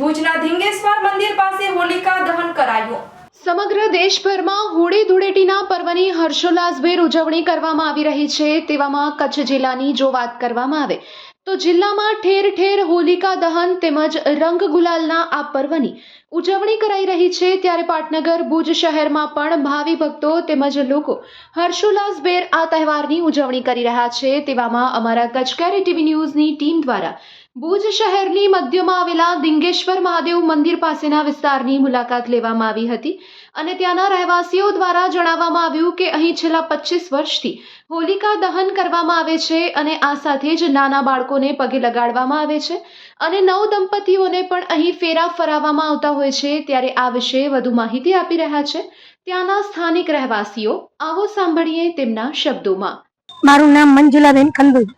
ભુજના ધીંગેશ્વર મંદિર પાસે હોલિકા દહન કરાયું. સમગ્ર દેશભરમાં હોળી ધૂળેટીના પર્વની હર્ષોલ્લાસભેર ઉજવણી કરવામાં આવી રહી છે તેવામાં કચ્છ જિલ્લાની જો વાત કરવામાં આવે, તો જિલ્લામાં ઠેર ઠેર હોલિકા દહન તેમજ રંગ ગુલાલના આ પર્વની ઉજવણી કરાઈ રહી છે. ત્યારે પાટનગર, ભુજ શહેરમાં પણ ભાવિ ભક્તો તેમજ લોકો હર્ષોલ્લાસભેર આ તહેવારની ઉજવણી કરી રહ્યા છે. તેવામાં અમારા કચ્છ ટીવી ન્યૂઝની ટીમ દ્વારા ભુજ શહેરની મધ્યમાં આવેલા દિંગેશ્વર મહાદેવ મંદિર પાસેના વિસ્તારની મુલાકાત લેવામાં આવી હતી અને ત્યાંના રહેવાસીઓ દ્વારા જણાવવામાં આવ્યું કે અહીં છેલ્લા પચીસ વર્ષથી હોલિકા દહન કરવામાં આવે છે અને આ સાથે જ નાના બાળકોને પગે લગાડવામાં આવે છે અને નવ દંપતીઓને પણ અહીં ફેરા ફરાવવામાં આવતા હોય છે ત્યારે આ વિશે વધુ માહિતી આપી રહ્યા છે ત્યાંના સ્થાનિક રહેવાસીઓ. આવો સાંભળીએ તેમના શબ્દોમાં. મારું નામ મંજુલાબેન ખંડોઈ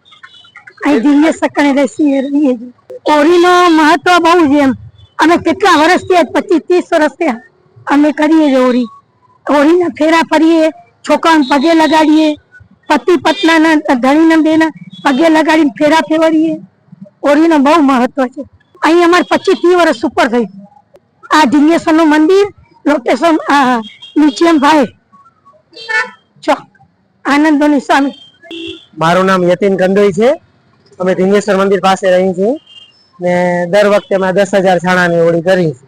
અહીં દિવ્ય સકણે રહીએ રહીએ હોળીનો મહત્વ બહુ છે એમ. અમે કેટલા વર્ષથી પચીસ, ત્રીસ વર્ષથી અમે કરીએ છીએ હોળી હોળીના ફેરા ફરીએ, છોકરાને પગે લગાડીએ, પતિ પત્નાના ધણીના બેના પગે લગાડીને ફેરા ફેરવીએ. ઓરીનો બહુ મહત્વ છે. અહીં અમારે પચીસ ત્રીસ વર્ષ ઉપર થઈ. આ ઢીંગેશ્વરનું મંદિર, લોકેશન મ્યુઝિયમ ભાઈ. ચોક આનંદોની સ્વામી. મારું નામ યતીન કંદોઈ છે. અમે ધીંગેશ્વર મંદિર પાસે રહી છીએ ને દર વખતે અમે દસ હજાર છાણાની હોળી કરી છે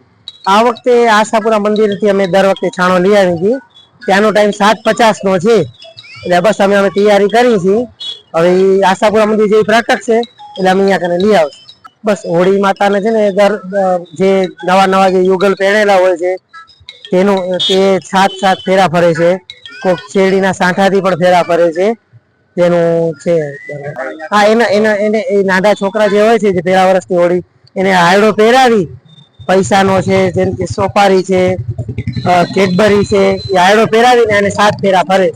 આ વખતે આશાપુરા મંદિરથી અમે દર વખતે છાણો લઈ આવી હતી ત્યાંનો ટાઈમ સાત પચાસ નો છે. એટલે બસ અમે અમે તૈયારી કરી છીએ. હવે આશાપુરા મંદિર જેવી પ્રકટ છે, એટલે અમે અહીંયા કને લઈ આવશું. બસ હોળી માતાને છે ને દર જે નવા નવા જે યુગલ પહેરેલા હોય છે, તેનું, તે સાત સાત ફેરા ફરે છે. કોક શેરડીના સાંઠાથી પણ ફેરા ફરે છે. તેનું છે. હા, એના એના, એને, એ નાના છોકરા જે હોય છે, જે પેલા વર્ષની હોળી, એને હાયડો પહેરાવી, પૈસાનો છે, જેમ કે સોપારી છે કેડબરી છે, એ હાયડો પહેરાવીને એને સાત ફેરા ફરે.